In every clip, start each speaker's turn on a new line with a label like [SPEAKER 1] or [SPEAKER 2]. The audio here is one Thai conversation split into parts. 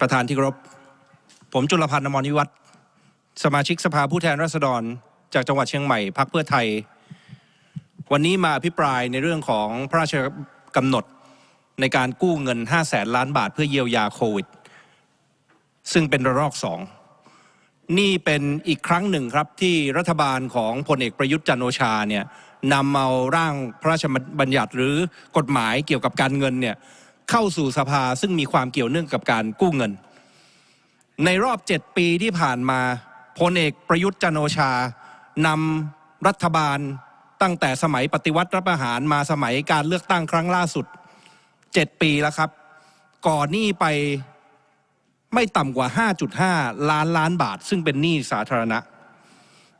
[SPEAKER 1] ประธานที่เคารพผมจุลพันธ์อมรวิวัฒน์สมาชิกสภาผู้แทนราษฎร จากจังหวัดเชียงใหม่พักเพื่อไทย วันนี้มาอภิปรายในเรื่องของพระราชกำหนดในการกู้เงิน5แสนล้านบาทเพื่อเยียวยาโควิด ซึ่งเป็นระลอกสองนี่เป็นอีกครั้งหนึ่งครับที่รัฐบาลของพลเอกประยุทธ์จันโอชาเนี่ยนำเอาร่างพระราชบัญญัติหรือกฎหมายเกี่ยวกับการเงินเนี่ย เข้าสู่สภาซึ่งมีความเกี่ยวเนื่องกับการกู้เงิน ในรอบ 7 ปีที่ผ่านมาพลเอกประยุทธ์จันโอชานำรัฐบาลตั้งแต่สมัยปฏิวัติรัฐประหารมาสมัยการเลือกตั้งครั้งล่าสุด 7 ปีแล้วครับ ก่อนหนี้ไปไม่ต่ำกว่า 5.5 ล้านล้านบาท ซึ่งเป็นหนี้สาธารณะ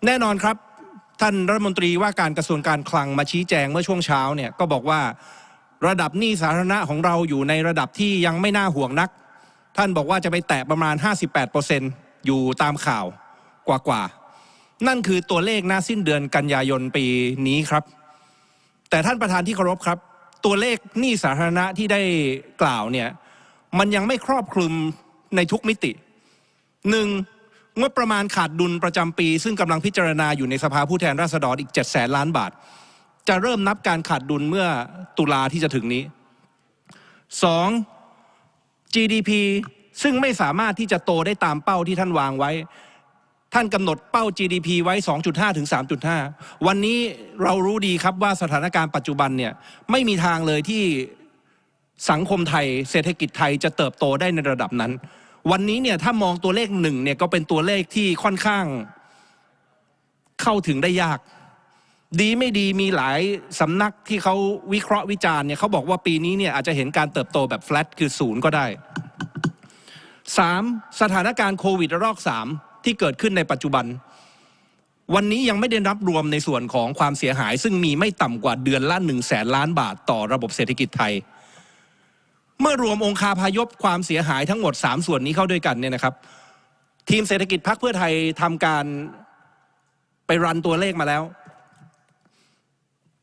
[SPEAKER 1] แน่นอนครับ ท่านรัฐมนตรีว่าการกระทรวงการคลังมาชี้แจงเมื่อช่วงเช้าเนี่ยก็บอกว่า ระดับหนี้สาธารณะของเราอยู่ในระดับที่ยังไม่น่าห่วงนัก ท่านบอกว่าจะไปแตะประมาณ 58%อยู่ตามข่าวกว่าๆนั่นคือตัวเลขหน้าสิ้นเดือนกันยายนปีนี้ครับ แต่ท่านประธานที่เคารพครับ ตัวเลขหนี้สาธารณะที่ได้กล่าวเนี่ยมันยังไม่ครอบคลุมในทุกมิติหนึ่งงบประมาณขาดดุลประจำปี ซึ่งกำลังพิจารณาอยู่ในสภาผู้แทนราษฎรอีก 7 แสนล้านบาท จะเริ่มนับการขาดดุลเมื่อตุลาที่จะถึงนี้ 2. GDP ซึ่งไม่สามารถที่จะโตได้ตามเป้าที่ท่านวางไว้ ท่านกำหนดเป้า GDP ไว้ 2.5 ถึง 3.5 วันนี้เรารู้ดีครับว่าสถานการณ์ปัจจุบันเนี่ยไม่มีทางเลยที่สังคมไทย เศรษฐกิจไทยจะเติบโตได้ในระดับนั้น วันนี้เนี่ยถ้ามองตัวเลขหนึ่งเนี่ยก็เป็นตัวเลขที่ค่อนข้างเข้าถึงได้ยาก ดีไม่ดีมีหลายสำนักที่เขาวิเคราะห์วิจารณ์เนี่ยเขาบอกว่าปีนี้เนี่ยอาจจะเห็นการเติบโตแบบ flat คือศูนย์ก็ได้ 3. สถานการณ์โควิดระลอก 3 ที่เกิดขึ้นในปัจจุบัน วันนี้ยังไม่ได้รับรวมในส่วนของความเสียหาย ซึ่งมีไม่ต่ำกว่าเดือนละ1 0 0 0 0แสนล้านบาทต่อระบบเศรษฐกิจไทย เมื่อรวมองคาพายพความเสียหายทั้งหมด 3 ส่วนนี้เข้าด้วยกันเนี่ยนะครับ ทีมเศรษฐกิจพักเพื่อไทยทำการไปรันตัวเลขมาแล้ว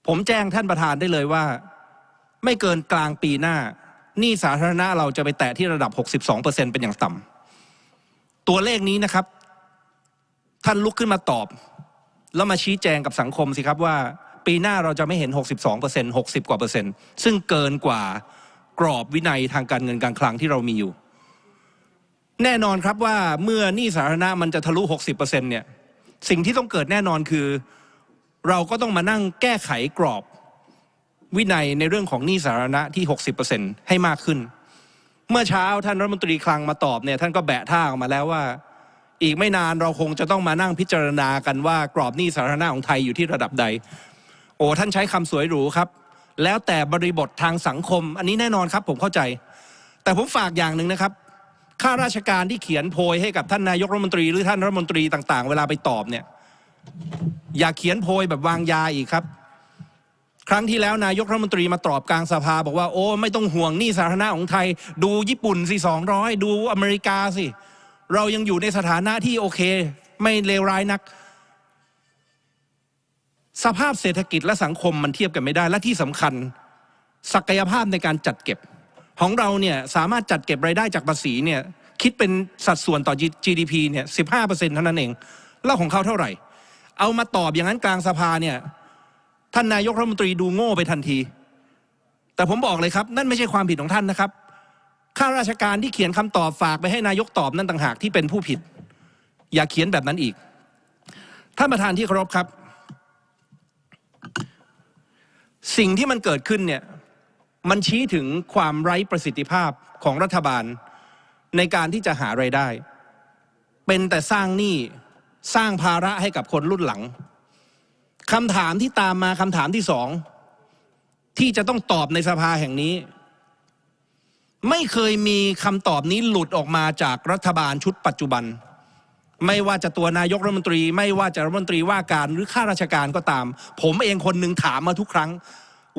[SPEAKER 1] ผมแจ้งท่านประธานได้เลยว่า ไม่เกินกลางปีหน้าหนี้สาธารณะเราจะไปแตะที่ระดับ 62%เป็นอย่างต่ำตัวเลขนี้นะครับ ท่านลุกขึ้นมาตอบ แล้วมาชี้แจงกับสังคมสิครับว่า ปีหน้าเราจะไม่เห็น 62% 60 กว่าเปอร์เซ็นต์ ซึ่งเกินกว่ากรอบวินัยทางการเงินการคลังที่เรามีอยู่ แน่นอนครับว่าเมื่อหนี้สาธารณะมันจะทะลุ 60%เนี่ยสิ่งที่ต้องเกิดแน่นอนคือ เราก็ต้องมานั่งแก้ไขกรอบวินัยในเรื่องของหนี้สาธารณะที่ 60%ให้มากขึ้น เมื่อเช้าท่านรัฐมนตรีคลังมาตอบเนี่ยท่านก็แบะท่าออกมาแล้วว่า อีกไม่นานเราคงจะต้องมานั่งพิจารณากันว่ากรอบหนี้สาธารณะของไทยอยู่ที่ระดับใด โอ้ท่านใช้คำสวยหรูครับ แล้วแต่บริบททางสังคม อันนี้แน่นอนครับผมเข้าใจ แต่ผมฝากอย่างหนึ่งนะครับข้าราชการที่เขียนโพยให้กับท่านนายกรัฐมนตรีหรือท่านรัฐมนตรีต่าง ๆ เวลาไปตอบเนี่ย อย่าเขียนโพยแบบวางยาอีกครับ ครั้งที่แล้วนายกรัฐมนตรีมาตอบกลางสภาบอกว่าโอ้ไม่ต้องห่วงหนี้สาธารณะของไทย ดูญี่ปุ่นสิสองร้อยดูอเมริกาสิ เรายังอยู่ในสถานะที่โอเค ไม่เลวร้ายนัก สภาพเศรษฐกิจและสังคมมันเทียบกันไม่ได้ และที่สำคัญ ศักยภาพในการจัดเก็บ ของเราเนี่ยสามารถจัดเก็บรายได้จากภาษีเนี่ยคิดเป็นสัดส่วนต่อ GDP เนี่ยสิบห้าเปอร์เซ็นต์เท่านั้นเอง แล้วของเขาเท่าไหร่ เอามาตอบอย่างนั้นกลางสภาเนี่ยท่านนายกรัฐมนตรีดูโง่ไปทันที แต่ผมบอกเลยครับ นั่นไม่ใช่ความผิดของท่านนะครับข้าราชการที่เขียนคำตอบฝากไปให้นายกตอบนั่นต่างหากที่เป็นผู้ผิด อย่าเขียนแบบนั้นอีก ท่านประธานที่เคารพครับ สิ่งที่มันเกิดขึ้นเนี่ยมันชี้ถึงความไร้ประสิทธิภาพของรัฐบาลในการที่จะหาไรายได้ เป็นแต่สร้างหนี้ สร้างภาระให้กับคนรุ่นหลังคำถามที่ตามมาคำถามที่สองที่จะต้องตอบในสภาแห่งนี้ ไม่เคยมีคำตอบนี้หลุดออกมาจากรัฐบาลชุดปัจจุบัน ไม่ว่าจะตัวนายกรัฐมนตรี ไม่ว่าจะรัฐมนตรีว่าการหรือข้าราชการก็ตาม ผมเองคนหนึ่งถามมาทุกครั้ง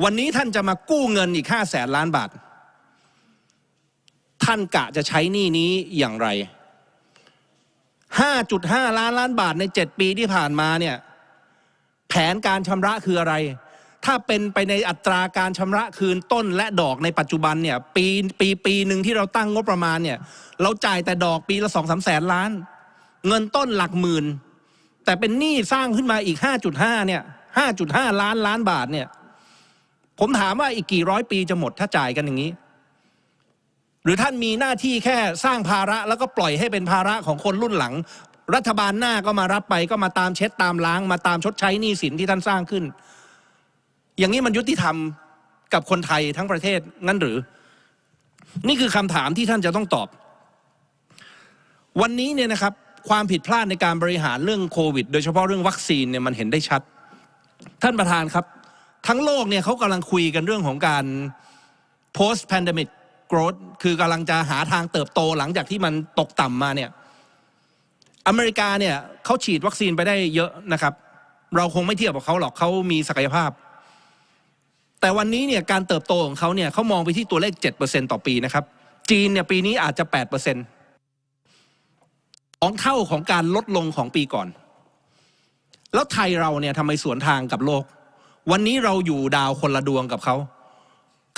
[SPEAKER 1] วันนี้ท่านจะมากู้เงินอีกห้าแสนล้านบาท ท่านกะจะใช้หนี้นี้อย่างไร 5.5 ล้านล้านบาทใน 7 ปีที่ผ่านมาเนี่ยแผนการชำระคืออะไร ถ้าเป็นไปในอัตราการชำระคืนต้นและดอกในปัจจุบันเนี่ยปีปีปีหนึ่งที่เราตั้งงบประมาณเนี่ยเราจ่ายแต่ดอกปีละสองสามแสนล้าน เงินต้นหลักหมื่น แต่เป็นหนี้สร้างขึ้นมาอีก 5.5เนี่ย5.5 ล้านล้านบาทเนี่ยผมถามว่าอีกกี่ร้อยปีจะหมดถ้าจ่ายกันอย่างนี้ หรือท่านมีหน้าที่แค่สร้างภาระแล้วก็ปล่อยให้เป็นภาระของคนรุ่นหลัง รัฐบาลหน้าก็มารับไปก็มาตามเช็ดตามล้าง มาตามชดใช้หนี้สินที่ท่านสร้างขึ้น อย่างนี้มันยุติธรรมกับคนไทยทั้งประเทศงั้นหรือ นี่คือคำถามที่ท่านจะต้องตอบ วันนี้เนี่ยนะครับความผิดพลาดในการบริหารเรื่องโควิด โดยเฉพาะเรื่องวัคซีนเนี่ยมันเห็นได้ชัด ท่านประธานครับ ทั้งโลกเนี่ยเขากำลังคุยกันเรื่องของการ post pandemic growth คือกำลังจะหาทางเติบโตหลังจากที่มันตกต่ำมาเนี่ยอเมริกาเนี่ยเขาฉีดวัคซีนไปได้เยอะนะครับ เราคงไม่เทียบกับเขาหรอกเขามีศักยภาพ แต่วันนี้เนี่ยการเติบโตของเขาเนี่ยเขามองไปที่ตัวเลข 7%ต่อปีนะครับ จีนเนี่ยปีนี้อาจจะ8%ของเท่าของการลดลงของปีก่อน แล้วไทยเราเนี่ยทำไมสวนทางกับโลก วันนี้เราอยู่ดาวคนละดวงกับเขา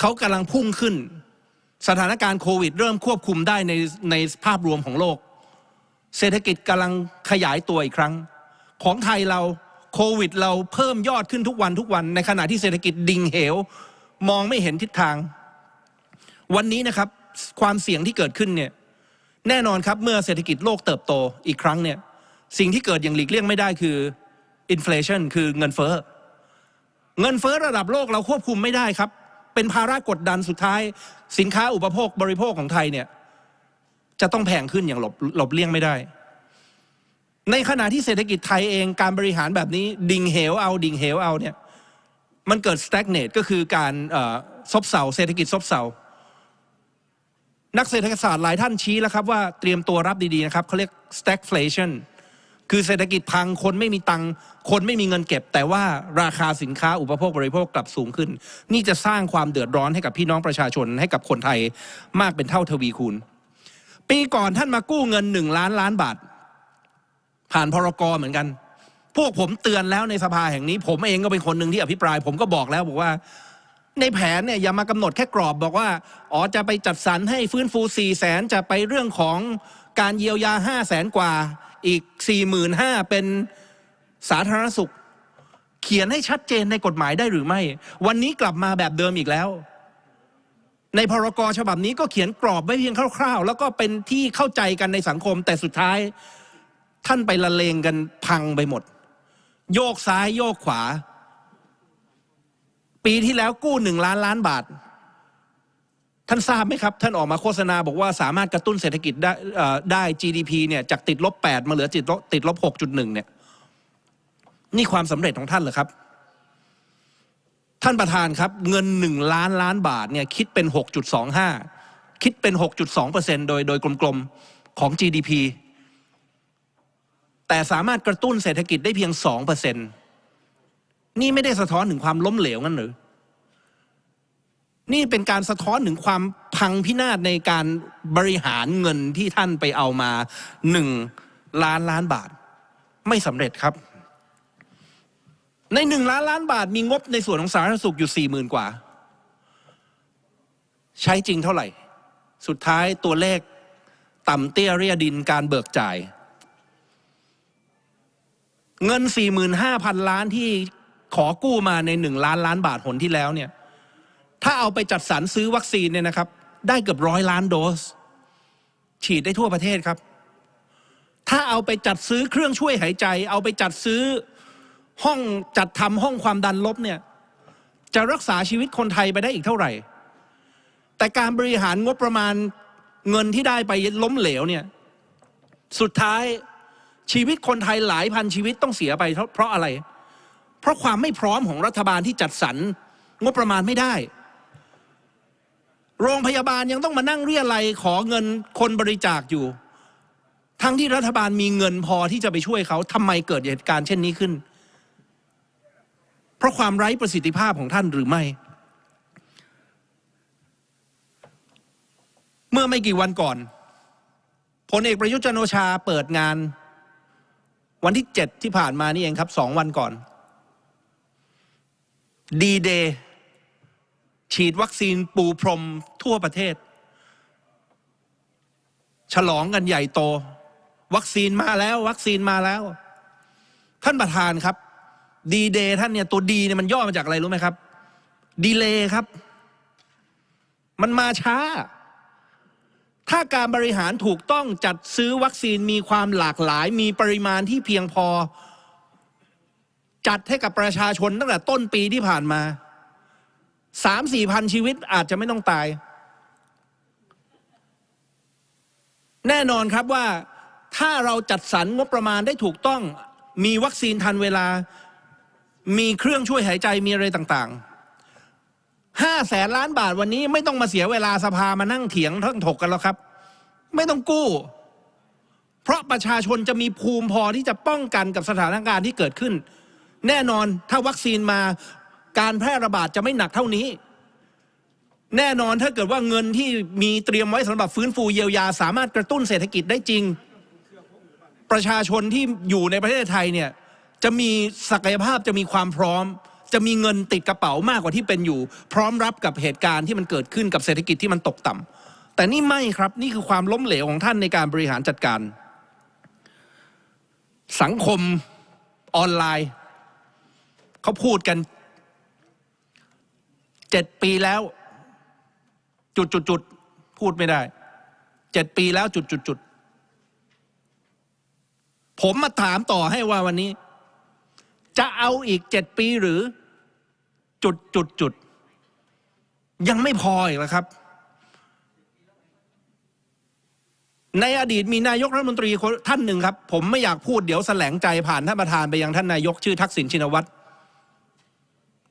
[SPEAKER 1] เขากำลังพุ่งขึ้น สถานการณ์โควิดเริ่มควบคุมได้ในในภาพรวมของโลก เศรษฐกิจกำลังขยายตัวอีกครั้ง ของไทยเราโควิด เราเพิ่มยอดขึ้นทุกวันทุกวัน ในขณะที่เศรษฐกิจดิ่งเหว มองไม่เห็นทิศทาง วันนี้นะครับความเสี่ยงที่เกิดขึ้นเนี่ยแน่นอนครับเมื่อเศรษฐกิจโลกเติบโตอีกครั้งเนี่ยสิ่งที่เกิดอย่างหลีกเลี่ยงไม่ได้คืออินฟลชันคือเงินเฟ้อเงินเฟ้อระดับโลกเราควบคุมไม่ได้ครับ เป็นภาระกดดันสุดท้าย สินค้าอุปโภคบริโภคของไทยเนี่ยจะต้องแพงขึ้นอย่างหลบหลบเลี่ยงไม่ได้ ในขณะที่เศรษฐกิจไทยเองการบริหารแบบนี้ ดิ่งเหวเอาดิ่งเหวเอาเนี่ยมันเกิด stagnate ก็คือการซบเซาเศรษฐกิจซบเซานักเศรษฐศาสตร์หลายท่านชี้แล้วครับว่าเตรียมตัวรับดีๆนะครับเขาเรียก stagflation คือเศรษฐกิจพังคนไม่มีตังค์คนไม่มีเงินเก็บ แต่ว่าราคาสินค้าอุปโภคบริโภคกลับสูงขึ้น นี่จะสร้างความเดือดร้อนให้กับพี่น้องประชาชนให้กับคนไทยมากเป็นเท่าทวีคูณ ปีก่อนท่านมากู้เงินหนึ่งล้านล้านบาท ผ่านพรกรเหมือนกัน พวกผมเตือนแล้วในสภาแห่งนี้ ผมเองก็เป็นคนหนึ่งที่อภิปราย ผมก็บอกแล้วบอกว่าในแผนเนี่ยอย่ามากำหนดแค่กรอบบอกว่าอ๋อจะไปจัดสรรให้ฟื้นฟู4ี่แสนจะไปเรื่องของการเยียวยา5้าแสนกว่า อีก4ี่หมื่นห้าเป็นสาธารณสุข เขียนให้ชัดเจนในกฎหมายได้หรือไม่ วันนี้กลับมาแบบเดิมอีกแล้ว ในพรกฉบับนี้ก็เขียนกรอบไว้เพียงคร่าว ๆ แล้วก็เป็นที่เข้าใจกันในสังคม แต่สุดท้ายท่านไปละเลงกันพังไปหมด โยกซ้ายโยกขวา ปีที่แล้วกู้หนึ่งล้านล้านบาท ท่านทราบไหมครับ ท่านออกมาโฆษณาบอกว่าสามารถกระตุ้นเศรษฐกิจได้ได้ GDP เนี่ยจากติดลบ 8 มาเหลือติดลบติดลบ6.1เนี่ยนี่ความสำเร็จของท่านเหรอครับ ท่านประธานครับ เงินหนึ่งล้านล้านบาทเนี่ยคิดเป็น 6.25 คิดเป็น 6.2%โดยโดยกลมๆของ GDP แต่สามารถกระตุ้นเศรษฐกิจได้เพียง 2%นี่ไม่ได้สะท้อนถึงความล้มเหลวงั้นหรือ นี่เป็นการสะท้อนถึงความพังพินาศในการบริหารเงินที่ท่านไปเอามาหนึ่งล้านล้านบาท ไม่สำเร็จครับ ในหนึ่งล้านล้านบาทมีงบในส่วนของสาธารณสุขอยู่สี่หมื่นกว่า ใช้จริงเท่าไหร่ สุดท้ายตัวเลขต่ำเตี้ยเรียดินการเบิกจ่าย เงิน 45,000 ล้านที่ขอกู้มาใน1ล้านล้านบาทหนที่แล้วเนี่ย ถ้าเอาไปจัดสรรซื้อวัคซีนเนี่ยนะครับ ได้เกือบร้อยล้านโดส ฉีดได้ทั่วประเทศครับ ถ้าเอาไปจัดซื้อเครื่องช่วยหายใจ เอาไปจัดซื้อห้องจัดทำห้องความดันลบเนี่ยจะรักษาชีวิตคนไทยไปได้อีกเท่าไหร่ แต่การบริหารงบประมาณเงินที่ได้ไปล้มเหลวเนี่ยสุดท้ายชีวิตคนไทยหลายพันชีวิตต้องเสียไปเพราะอะไร เพราะความไม่พร้อมของรัฐบาลที่จัดสรรงบประมาณไม่ได้ โรงพยาบาลยังต้องมานั่งเรียอะไรขอเงินคนบริจาคอยู่ ทั้งที่รัฐบาลมีเงินพอที่จะไปช่วยเขาทำไมเกิดเหตุการณ์เช่นนี้ขึ้น เพราะความไร้ประสิทธิภาพของท่านหรือไม่ เมื่อไม่กี่วันก่อนพลเอกประยุทธ์จันโอชาเปิดงาน วันที่เจ็ดที่ผ่านมานี่เองครับสองวันก่อนดีเดย์ ฉีดวัคซีนปูพรมทั่วประเทศ ฉลองกันใหญ่โต วัคซีนมาแล้ว วัคซีนมาแล้ว ท่านประธานครับ ดีเดย์ท่านเนี่ยตัวดีเนี่ยมันย่อมาจากอะไรรู้ไหมครับ ดีเลย์ครับ มันมาช้า ถ้าการบริหารถูกต้องจัดซื้อวัคซีนมีความหลากหลาย มีปริมาณที่เพียงพอ จัดให้กับประชาชนตั้งแต่ต้นปีที่ผ่านมา สามสี่พันชีวิตอาจจะไม่ต้องตาย แน่นอนครับว่าถ้าเราจัดสรรงบประมาณได้ถูกต้อง มีวัคซีนทันเวลา มีเครื่องช่วยหายใจมีอะไรต่างๆห้าแสนล้านบาทวันนี้ไม่ต้องมาเสียเวลาสภามานั่งเถียงทั้งถกกันแล้วครับ ไม่ต้องกู้ เพราะประชาชนจะมีภูมิพอที่จะป้องกันกับสถานการณ์ที่เกิดขึ้น แน่นอนถ้าวัคซีนมา การแพร่ระบาดจะไม่หนักเท่านี้ แน่นอนถ้าเกิดว่าเงินที่มีเตรียมไว้สำหรับฟื้นฟูเยียวยา สามารถกระตุ้นเศรษฐกิจได้จริง ประชาชนที่อยู่ในประเทศไทยเนี่ยจะมีศักยภาพจะมีความพร้อม จะมีเงินติดกระเป๋ามากกว่าที่เป็นอยู่ พร้อมรับกับเหตุการณ์ที่มันเกิดขึ้นกับเศรษฐกิจที่มันตกต่ำแต่นี่ไม่ครับนี่คือความล้มเหลวของท่านในการบริหารจัดการ สังคมออนไลน์ เขาพูดกัน เจ็ดปีแล้ว จุดจุดจุดพูดไม่ได้เจ็ดปีแล้วจุดจุดจุดผมมาถามต่อให้ว่าวันนี้ จะเอาอีกเจ็ดปีหรือ จุดจุดจุดยังไม่พออีกแล้วครับ ในอดีตมีนายกรัฐมนตรีท่านหนึ่งครับ ผมไม่อยากพูดเดี๋ยวแสลงใจผ่านท่านประธานไปยังท่านนายกชื่อทักษิณชินวัตร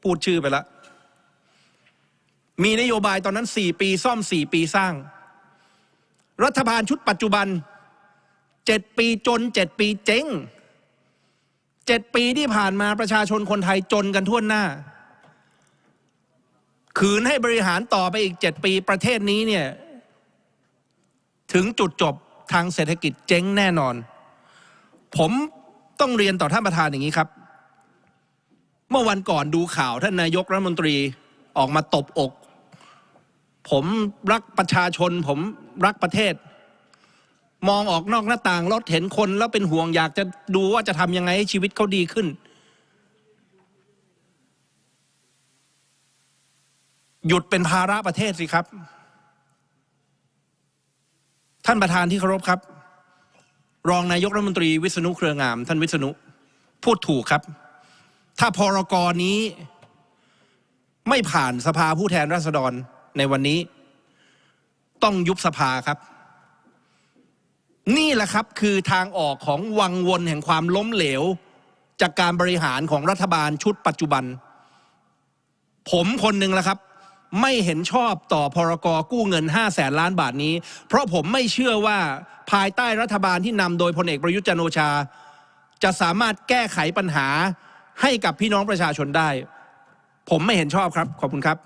[SPEAKER 1] พูดชื่อไปแล้ว มีนโยบายตอนนั้นสี่ปีซ่อมสี่ปีสร้าง รัฐบาลชุดปัจจุบันเจ็ดปีจนเจ็ดปีเจ๊งเจ็ดปีที่ผ่านมาประชาชนคนไทยจนกันทั่วหน้า ขืนให้บริหารต่อไปอีกเจ็ดปีประเทศนี้เนี่ยถึงจุดจบทางเศรษฐกิจเจ๊งแน่นอน ผมต้องเรียนต่อท่านประธานอย่างนี้ครับ เมื่อวันก่อนดูข่าวท่านนายกรัฐมนตรีออกมาตบอก ผมรักประชาชน ผมรักประเทศ มองออกนอกหน้าต่างรถเห็นคนแล้วเป็นห่วงอยากจะดูว่าจะทำยังไงให้ชีวิตเขาดีขึ้น หยุดเป็นภาระประเทศสิครับ ท่านประธานที่เคารพครับ รองนายกรัฐมนตรีวิษณุเครืองาม ท่านวิษณุพูดถูกครับ ถ้าพรกรนี้ไม่ผ่านสภาผู้แทนราษฎร ในวันนี้ ต้องยุบสภาครับ นี่แหละครับคือทางออกของวังวนแห่งความล้มเหลว จากการบริหารของรัฐบาลชุดปัจจุบัน ผมคนหนึ่งละครับไม่เห็นชอบต่อพรกกู้เงิน 5 แสนล้านบาทนี้ เพราะผมไม่เชื่อว่าภายใต้รัฐบาลที่นำโดยพลเอกประยุทธ์จันโอชา จะสามารถแก้ไขปัญหาให้กับพี่น้องประชาชนได้ ผมไม่เห็นชอบครับ ขอบคุณครับ